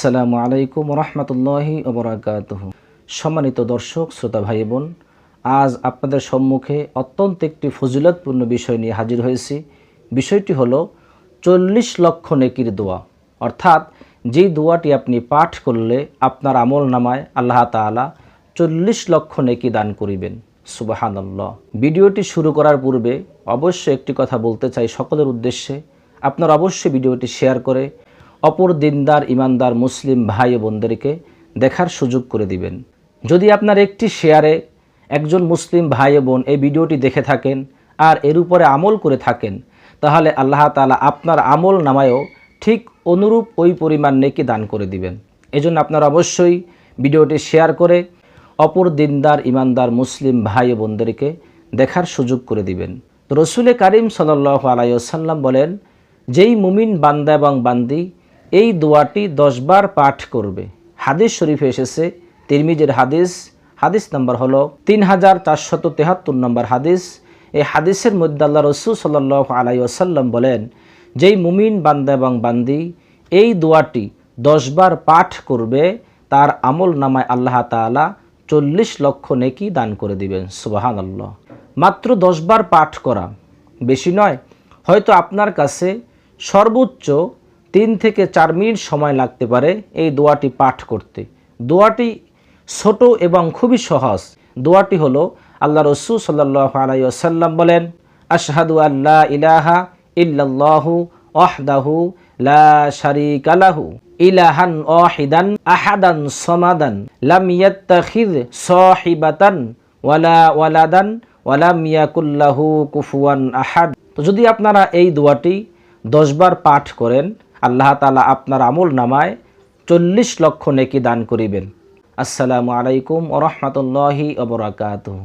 আসসালামু আলাইকুম রহমতুল্লাহি ওবরাকাতহ। সম্মানিত দর্শক, শ্রোতা ভাই বোন, আজ আপনাদের সম্মুখে অত্যন্ত একটি ফজিলতপূর্ণ বিষয় নিয়ে হাজির হয়েছি। বিষয়টি হলো চল্লিশ লক্ষ নেকির দোয়া। অর্থাৎ যেই দোয়াটি আপনি পাঠ করলে আপনার আমল নামায় আল্লাহ তাআলা চল্লিশ লক্ষ নেকি দান করিবেন। সুবাহানাল্লাহ। ভিডিওটি শুরু করার পূর্বে অবশ্যই একটি কথা বলতে চাই সকলের উদ্দেশ্যে। আপনার অবশ্যই ভিডিওটি শেয়ার করে অপর দিনদার, ইমানদার মুসলিম ভাই বোনদেরকে দেখার সুযোগ করে দিবেন। যদি আপনার একটি শেয়ারে একজন মুসলিম ভাই বোন এই ভিডিওটি দেখে থাকেন আর এর উপরে আমল করে থাকেন, তাহলে আল্লাহ তালা আপনার আমল নামায়ও ঠিক অনুরূপ ওই পরিমাণ নেকি দান করে দিবেন। এজন্য আপনারা অবশ্যই ভিডিওটি শেয়ার করে অপর দিনদার, ইমানদার মুসলিম ভাই বোনদেরকে দেখার সুযোগ করে দিবেন। রসুলে কারিম সাল্লাহ আলাইসাল্লাম বলেন, যেই মুমিন বান্দা এবং বান্দি এই দোয়াটি দশবার পাঠ করবে। হাদিস শরীফে এসেছে, তিরমিজের হাদিস হাদিস নাম্বার হলো তিন হাজার চারশত তেহাত্তর নম্বর হাদিস। এই হাদিসের মধ্যে আল্লাহ রসুল সাল্লাহ আলাইসাল্লাম বলেন, যেই মুমিন বান্দা এবং বান্দি এই দোয়াটি দশবার পাঠ করবে, তার আমল নামায় আল্লাহ তাআলা চল্লিশ লক্ষ নেকি দান করে দিবেন। সুবাহান আল্লাহ মাত্র দশবার পাঠ করা, বেশি নয়। হয়তো আপনার কাছে সর্বোচ্চ তিন থেকে চার মিনিট সময় লাগতে পারে এই দোয়াটি পাঠ করতে। দোয়াটি ছোট এবং খুবই সহজ। দোয়াটি হলো আল্লাহ রসুল সাল্লাহ আলাইসাল্লাম বলেন, আশহাদু আল্লাহ ইলাহা ইল্লাল্লাহু ওয়াহদাহু লা শারীকা লাহু ইলাহান ওয়াহিদান আহাদান সমাদান লাম ইয়াত্তাখিয সাহিবাতান ওয়ালা ওয়ালাদান ওয়ালাম ইয়াকুল্লাহু কুফুয়ান আহাদ। যদি আপনারা এই দোয়াটি দশবার পাঠ করেন আল্লাহ তালা আপনার আমল নামায় চল্লিশ লক্ষ নেকি দান করিবেন। আসসালামু আলাইকুম ওরহমতুল্লাহি অবরাকাতুহ